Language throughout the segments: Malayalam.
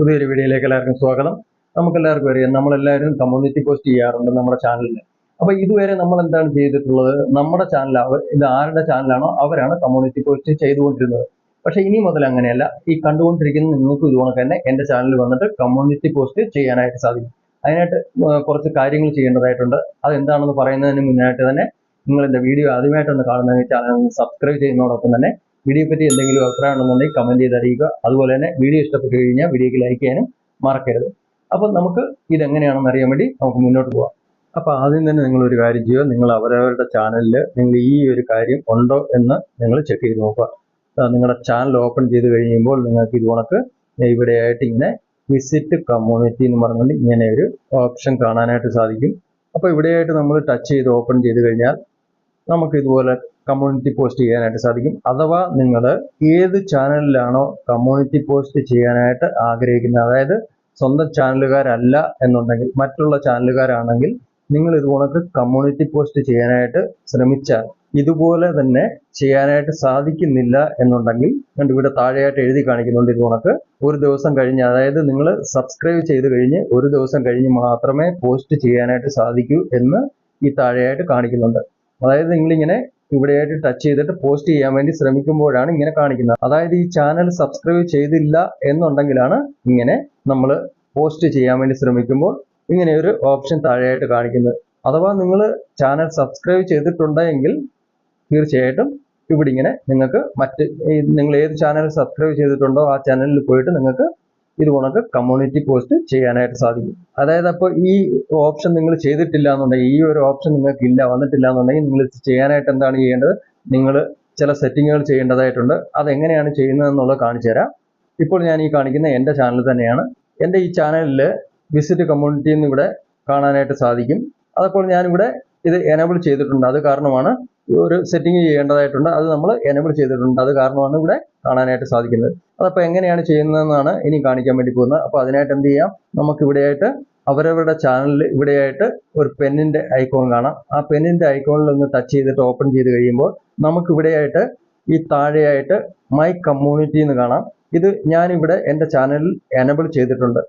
പുതിയൊരു വീഡിയോയിലേക്ക് എല്ലാവർക്കും സ്വാഗതം. നമുക്കെല്ലാവർക്കും അറിയാം നമ്മളെല്ലാവരും കമ്മ്യൂണിറ്റി പോസ്റ്റ് ചെയ്യാറുണ്ട് നമ്മുടെ ചാനലിൽ അപ്പോൾ ഇതുവരെ നമ്മൾ എന്താണ് ചെയ്തിട്ടുള്ളത്? നമ്മുടെ ചാനൽ ഇത് ആരുടെ ചാനലാണോ അവരാണ് കമ്മ്യൂണിറ്റി പോസ്റ്റ് ചെയ്തുകൊണ്ടിരുന്നത്. പക്ഷേ ഇനി മുതൽ അങ്ങനെയല്ല. ഈ കണ്ടുകൊണ്ടിരിക്കുന്ന നിങ്ങൾക്ക് ഇതുപോലെ തന്നെ എന്റെ ചാനലിൽ വന്നിട്ട് കമ്മ്യൂണിറ്റി പോസ്റ്റ് ചെയ്യാനായിട്ട് സാധിക്കും. അതിനായിട്ട് കുറച്ച് കാര്യങ്ങൾ ചെയ്യേണ്ടതായിട്ടുണ്ട്. അതെന്താണെന്ന് പറയുന്നതിന് മുന്നായിട്ട് തന്നെ നിങ്ങൾ എന്റെ വീഡിയോ ആദ്യമായിട്ടൊന്ന് കാണുന്നതെങ്കിൽ ചാനൽ സബ്സ്ക്രൈബ് ചെയ്യുന്നതോടൊപ്പം തന്നെ വീഡിയോ പറ്റി എന്തെങ്കിലും അഭിപ്രായം ഉണ്ടെന്നുണ്ടെങ്കിൽ കമന്റ് ചെയ്ത് അറിയിക്കുക അതുപോലെ തന്നെ വീഡിയോ ഇഷ്ടപ്പെട്ടു കഴിഞ്ഞാൽ വീഡിയോയ്ക്ക് ലൈക്ക് ചെയ്യാനും മറക്കരുത്. അപ്പോൾ നമുക്ക് ഇതെങ്ങനെയാണെന്ന് അറിയാൻ വേണ്ടി നമുക്ക് മുന്നോട്ട് പോകാം അപ്പോൾ ആദ്യം തന്നെ നിങ്ങൾ ഒരു കാര്യം ചെയ്യുക. നിങ്ങൾ അവരവരുടെ ചാനലിൽ നിങ്ങൾ ഈ ഒരു കാര്യം ഉണ്ടോ എന്ന് നിങ്ങൾ ചെക്ക് ചെയ്ത് നോക്കുക. നിങ്ങളുടെ ചാനൽ ഓപ്പൺ ചെയ്ത് കഴിയുമ്പോൾ നിങ്ങൾക്ക് ഇത് കണക്ക് ഇവിടെയായിട്ട് ഇങ്ങനെ വിസിറ്റ് കമ്മ്യൂണിറ്റി എന്ന് പറഞ്ഞുകൊണ്ട് ഇങ്ങനെ ഒരു ഓപ്ഷൻ കാണാനായിട്ട് സാധിക്കും. അപ്പോൾ ഇവിടെയായിട്ട് നമ്മൾ ടച്ച് ചെയ്ത് ഓപ്പൺ ചെയ്ത് കഴിഞ്ഞാൽ നമുക്ക് ഇതുപോലെ കമ്മ്യൂണിറ്റി പോസ്റ്റ് ചെയ്യാനായിട്ട് സാധിക്കും. അഥവാ നിങ്ങൾ ഏത് ചാനലിലാണോ കമ്മ്യൂണിറ്റി പോസ്റ്റ് ചെയ്യാനായിട്ട് ആഗ്രഹിക്കുന്നത്. അതായത് സ്വന്തം ചാനലുകാരല്ല എന്നുണ്ടെങ്കിൽ മറ്റുള്ള ചാനലുകാരാണെങ്കിൽ നിങ്ങൾ ഇതുകണക്ക് കമ്മ്യൂണിറ്റി പോസ്റ്റ് ചെയ്യാനായിട്ട് ശ്രമിച്ചാൽ ഇതുപോലെ തന്നെ ചെയ്യാനായിട്ട് സാധിക്കുന്നില്ല എന്നുണ്ടെങ്കിൽ കണ്ട് ഇവിടെ താഴെയായിട്ട് എഴുതി കാണിക്കുന്നുണ്ട് ഇത് കണക്ക്. ഒരു ദിവസം കഴിഞ്ഞ് അതായത് നിങ്ങൾ സബ്സ്ക്രൈബ് ചെയ്ത് കഴിഞ്ഞ് ഒരു ദിവസം കഴിഞ്ഞ് മാത്രമേ പോസ്റ്റ് ചെയ്യാനായിട്ട് സാധിക്കൂ എന്ന് ഈ താഴെയായിട്ട് കാണിക്കുന്നുണ്ട്. അതായത് നിങ്ങളിങ്ങനെ ഇവിടെയായിട്ട് ടച്ച് ചെയ്തിട്ട് പോസ്റ്റ് ചെയ്യാൻ വേണ്ടി ശ്രമിക്കുമ്പോഴാണ് ഇങ്ങനെ കാണിക്കുന്നത്. അതായത് ഈ ചാനൽ സബ്സ്ക്രൈബ് ചെയ്തില്ല എന്നുണ്ടെങ്കിലാണ് ഇങ്ങനെ നമ്മൾ പോസ്റ്റ് ചെയ്യാൻ വേണ്ടി ശ്രമിക്കുമ്പോൾ ഇങ്ങനെ ഒരു ഓപ്ഷൻ താഴെയായിട്ട് കാണിക്കുന്നത്. അഥവാ നിങ്ങൾ ചാനൽ സബ്സ്ക്രൈബ് ചെയ്തിട്ടുണ്ടെങ്കിൽ തീർച്ചയായിട്ടും ഇവിടെ ഇങ്ങനെ നിങ്ങൾക്ക് മറ്റ് നിങ്ങൾ ഏത് ചാനൽ സബ്സ്ക്രൈബ് ചെയ്തിട്ടുണ്ടോ ആ ചാനലിൽ പോയിട്ട് നിങ്ങൾക്ക് ഇത് കണക്ക് കമ്മ്യൂണിറ്റി പോസ്റ്റ് ചെയ്യാനായിട്ട് സാധിക്കും. അതായത് അപ്പോൾ ഈ ഓപ്ഷൻ നിങ്ങൾ ചെയ്തിട്ടില്ല എന്നുണ്ടെങ്കിൽ ഈ ഒരു ഓപ്ഷൻ നിങ്ങൾക്ക് ഇല്ല വന്നിട്ടില്ല എന്നുണ്ടെങ്കിൽ നിങ്ങൾ ചെയ്യാനായിട്ട് എന്താണ് ചെയ്യേണ്ടത്? നിങ്ങൾ ചില സെറ്റിങ്ങുകൾ ചെയ്യേണ്ടതായിട്ടുണ്ട്. അതെങ്ങനെയാണ് ചെയ്യുന്നത് എന്നുള്ളത് കാണിച്ചു തരാം. ഇപ്പോൾ ഞാൻ ഈ കാണിക്കുന്ന എന്റെ ചാനൽ തന്നെയാണ്. എന്റെ ഈ ചാനലിൽ വിസിറ്റ് കമ്മ്യൂണിറ്റി എന്ന് ഇവിടെ കാണാനായിട്ട് സാധിക്കും. അതപ്പോൾ ഞാനിവിടെ ഇത് എനേബിൾ ചെയ്തിട്ടുണ്ട്. അത് കാരണമാണ് ഒരു സെറ്റിംഗ് ചെയ്യേണ്ടതായിട്ടുണ്ട്. അത് നമ്മൾ എനബിൾ ചെയ്തിട്ടുണ്ട്. അത് കാരണമാണ് ഇവിടെ കാണാനായിട്ട് സാധിക്കുന്നത്. അതപ്പോൾ എങ്ങനെയാണ് ചെയ്യുന്നതെന്നാണ് ഇനി കാണിക്കാൻ വേണ്ടി പോകുന്നത്. അപ്പോൾ അതിനായിട്ട് എന്ത് ചെയ്യാം? നമുക്ക് ഇവിടെയായിട്ട് അവരവരുടെ ചാനലിൽ ഇവിടെയായിട്ട് ഒരു പെന്നിന്റെ ഐക്കോൺ കാണാം. ആ പെന്നിന്റെ ഐക്കോണിൽ ഒന്ന് ടച്ച് ചെയ്തിട്ട് ഓപ്പൺ ചെയ്ത് കഴിയുമ്പോൾ നമുക്ക് ഇവിടെയായിട്ട് ഈ താഴെയായിട്ട് മൈ കമ്മ്യൂണിറ്റി എന്ന് കാണാം. ഇത് ഞാനിവിടെ എന്റെ ചാനലിൽ എനബിൾ ചെയ്തിട്ടുണ്ട്.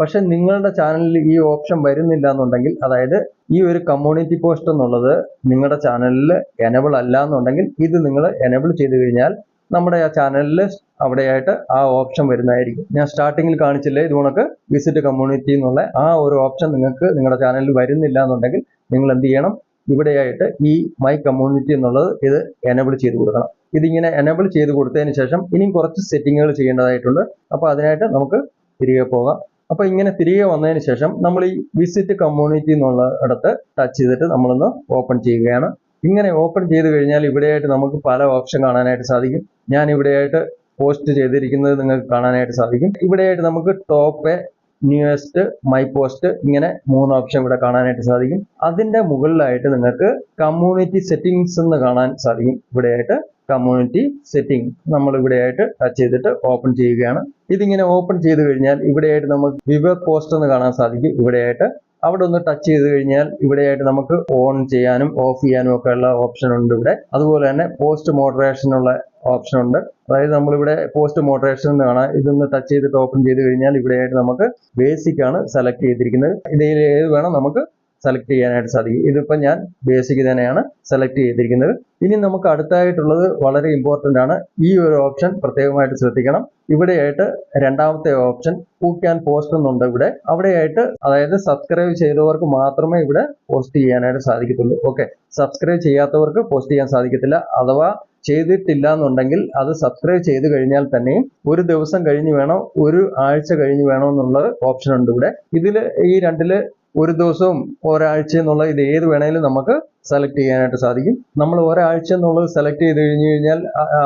പക്ഷെ നിങ്ങളുടെ ചാനലിൽ ഈ ഓപ്ഷൻ വരുന്നില്ല എന്നുണ്ടെങ്കിൽ അതായത് ഈ ഒരു കമ്മ്യൂണിറ്റി പോസ്റ്റ് എന്നുള്ളത് നിങ്ങളുടെ ചാനലിൽ എനബിൾ അല്ല എന്നുണ്ടെങ്കിൽ ഇത് നിങ്ങൾ എനബിൾ ചെയ്ത് കഴിഞ്ഞാൽ നമ്മുടെ ആ ചാനലിൽ അവിടെയായിട്ട് ആ ഓപ്ഷൻ വരുന്നതായിരിക്കും. ഞാൻ സ്റ്റാർട്ടിങ്ങിൽ കാണിച്ചില്ലേ ഇത് കണക്ക്? വിസിറ്റ് കമ്മ്യൂണിറ്റി എന്നുള്ള ആ ഒരു ഓപ്ഷൻ നിങ്ങൾക്ക് നിങ്ങളുടെ ചാനലിൽ വരുന്നില്ല എന്നുണ്ടെങ്കിൽ നിങ്ങൾ എന്ത് ചെയ്യണം? ഇവിടെയായിട്ട് ഈ മൈ കമ്മ്യൂണിറ്റി എന്നുള്ളത് ഇത് എനബിൾ ചെയ്ത് കൊടുക്കണം. ഇതിങ്ങനെ എനബിൾ ചെയ്ത് കൊടുത്തതിന് ശേഷം ഇനിയും കുറച്ച് സെറ്റിങ്ങുകൾ ചെയ്യേണ്ടതായിട്ടുണ്ട്. അപ്പോൾ അതിനായിട്ട് നമുക്ക് തിരികെ പോകാം. അപ്പോൾ ഇങ്ങനെ തിരികെ വന്നതിന് ശേഷം നമ്മൾ ഈ വിസിറ്റ് കമ്മ്യൂണിറ്റി എന്നുള്ള ഇടത്ത് ടച്ച് ചെയ്തിട്ട് നമ്മളൊന്ന് ഓപ്പൺ ചെയ്യുകയാണ്. ഇങ്ങനെ ഓപ്പൺ ചെയ്ത് കഴിഞ്ഞാൽ ഇവിടെയായിട്ട് നമുക്ക് പല ഓപ്ഷൻ കാണാനായിട്ട് സാധിക്കും. ഞാൻ ഇവിടെയായിട്ട് പോസ്റ്റ് ചെയ്തിരിക്കുന്നത് നിങ്ങൾക്ക് കാണാനായിട്ട് സാധിക്കും. ഇവിടെയായിട്ട് നമുക്ക് ടോപ്പ് ന്യൂസ്റ്റ് മൈ പോസ്റ്റ് ഇങ്ങനെ മൂന്ന് ഓപ്ഷൻ ഇവിടെ കാണാനായിട്ട് സാധിക്കും. അതിന്റെ മുകളിലായിട്ട് നിങ്ങൾക്ക് കമ്മ്യൂണിറ്റി സെറ്റിംഗ്സ് എന്ന് കാണാൻ സാധിക്കും ഇവിടെയായിട്ട്. കമ്മ്യൂണിറ്റി സെറ്റിംഗ് നമ്മൾ ഇവിടെയായിട്ട് ടച്ച് ചെയ്തിട്ട് ഓപ്പൺ ചെയ്യുകയാണ്. ഇതിങ്ങനെ ഓപ്പൺ ചെയ്ത് കഴിഞ്ഞാൽ ഇവിടെയായിട്ട് നമുക്ക് വിവർ പോസ്റ്റ് എന്ന് കാണാൻ സാധിക്കും. ഇവിടെയായിട്ട് അവിടെ ഒന്ന് ടച്ച് ചെയ്ത് കഴിഞ്ഞാൽ ഇവിടെയായിട്ട് നമുക്ക് ഓൺ ചെയ്യാനും ഓഫ് ചെയ്യാനും ഒക്കെ ഉള്ള ഓപ്ഷൻ ഉണ്ട് ഇവിടെ. അതുപോലെ തന്നെ പോസ്റ്റ് മോഡറേഷനുള്ള ഓപ്ഷൻ ഉണ്ട്. അതായത് നമ്മളിവിടെ പോസ്റ്റ് മോഡറേഷൻ എന്ന് കാണാം. ഇതൊന്ന് ടച്ച് ചെയ്തിട്ട് ഓപ്പൺ ചെയ്ത് കഴിഞ്ഞാൽ ഇവിടെയായിട്ട് നമുക്ക് ബേസിക് ആണ് സെലക്ട് ചെയ്തിരിക്കുന്നത്. ഇതിൽ ഏത് വേണം നമുക്ക് സെലക്ട് ചെയ്യാനായിട്ട് സാധിക്കും. ഇതിപ്പോൾ ഞാൻ ബേസിക് തന്നെയാണ് സെലക്ട് ചെയ്തിരിക്കുന്നത്. ഇനി നമുക്ക് അടുത്തായിട്ടുള്ളത് വളരെ ഇമ്പോർട്ടന്റ് ആണ്. ഈ ഒരു ഓപ്ഷൻ പ്രത്യേകമായിട്ട് ശ്രദ്ധിക്കണം. ഇവിടെയായിട്ട് രണ്ടാമത്തെ ഓപ്ഷൻ കുക്ക് ആൻഡ് പോസ്റ്റ് എന്നുണ്ട് ഇവിടെ. അവിടെയായിട്ട് അതായത് സബ്സ്ക്രൈബ് ചെയ്തവർക്ക് മാത്രമേ ഇവിടെ പോസ്റ്റ് ചെയ്യാനായിട്ട് സാധിക്കത്തുള്ളൂ. ഓക്കെ സബ്സ്ക്രൈബ് ചെയ്യാത്തവർക്ക് പോസ്റ്റ് ചെയ്യാൻ സാധിക്കത്തില്ല. അഥവാ ചെയ്തിട്ടില്ല എന്നുണ്ടെങ്കിൽ അത് സബ്സ്ക്രൈബ് ചെയ്ത് കഴിഞ്ഞാൽ തന്നെയും ഒരു ദിവസം കഴിഞ്ഞ് വേണോ ഒരു ആഴ്ച കഴിഞ്ഞ് വേണോ എന്നുള്ള ഓപ്ഷൻ ഉണ്ട് ഇവിടെ. ഇതിൽ ഈ രണ്ടിൽ ഒരു ദിവസവും ഒരാഴ്ച എന്നുള്ള ഇത് ഏത് വേണമെങ്കിലും നമുക്ക് സെലക്ട് ചെയ്യാനായിട്ട് സാധിക്കും. നമ്മൾ ഒരാഴ്ച എന്നുള്ളത് സെലക്ട് ചെയ്ത് കഴിഞ്ഞു കഴിഞ്ഞാൽ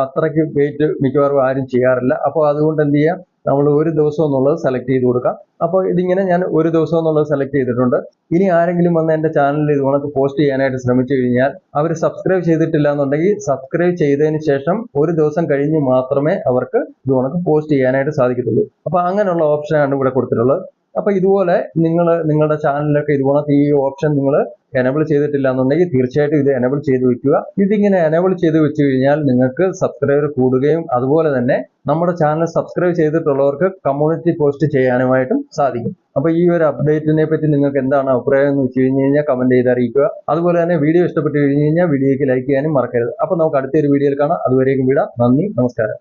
അത്രയ്ക്ക് വെയിറ്റ് മിക്കവാറും ആരും ചെയ്യാറില്ല. അപ്പോൾ അതുകൊണ്ട് എന്ത് ചെയ്യാം? നമ്മൾ ഒരു ദിവസം എന്നുള്ളത് സെലക്ട് ചെയ്ത് കൊടുക്കാം. അപ്പോൾ ഇതിങ്ങനെ ഞാൻ ഒരു ദിവസം എന്നുള്ളത് സെലക്ട് ചെയ്തിട്ടുണ്ട്. ഇനി ആരെങ്കിലും വന്ന് എന്റെ ചാനലിൽ ഇത് കണക്ക് പോസ്റ്റ് ചെയ്യാനായിട്ട് ശ്രമിച്ചു കഴിഞ്ഞാൽ അവർ സബ്സ്ക്രൈബ് ചെയ്തിട്ടില്ല എന്നുണ്ടെങ്കിൽ സബ്സ്ക്രൈബ് ചെയ്തതിന് ശേഷം ഒരു ദിവസം കഴിഞ്ഞ് മാത്രമേ അവർക്ക് ഇത് കണക്ക് പോസ്റ്റ് ചെയ്യാനായിട്ട് സാധിക്കത്തുള്ളൂ. അപ്പോൾ അങ്ങനെയുള്ള ഓപ്ഷനാണ് ഇവിടെ കൊടുത്തിട്ടുള്ളത്. അപ്പൊ ഇതുപോലെ നിങ്ങൾ നിങ്ങളുടെ ചാനലിലൊക്കെ ഇതുപോലെ ഈ ഓപ്ഷൻ നിങ്ങൾ എനബിൾ ചെയ്തിട്ടില്ല എന്നുണ്ടെങ്കിൽ തീർച്ചയായിട്ടും ഇത് എനബിൾ ചെയ്ത് വെക്കുക. ഇതിങ്ങനെ എനബിൾ ചെയ്ത് വെച്ച് കഴിഞ്ഞാൽ നിങ്ങൾക്ക് സബ്സ്ക്രൈബർ കൂടുകയും അതുപോലെ തന്നെ നമ്മുടെ ചാനൽ സബ്സ്ക്രൈബ് ചെയ്തിട്ടുള്ളവർക്ക് കമ്മ്യൂണിറ്റി പോസ്റ്റ് ചെയ്യാനുമായിട്ടും സാധിക്കും. അപ്പൊ ഈ ഒരു അപ്ഡേറ്റിനെ പറ്റി നിങ്ങൾക്ക് എന്താണ് അഭിപ്രായം എന്ന് വെച്ച് കഴിഞ്ഞ് കഴിഞ്ഞാൽ കമന്റ് ചെയ്ത് അറിയിക്കുക. അതുപോലെ തന്നെ വീഡിയോ ഇഷ്ടപ്പെട്ട് കഴിഞ്ഞു കഴിഞ്ഞാൽ വീഡിയോയ്ക്ക് ലൈക്ക് ചെയ്യാനും മറക്കരുത്. അപ്പൊ നമുക്ക് അടുത്തൊരു വീഡിയോയിൽ കാണാം. അതുവരേക്കും വിടാം. നന്ദി. നമസ്കാരം.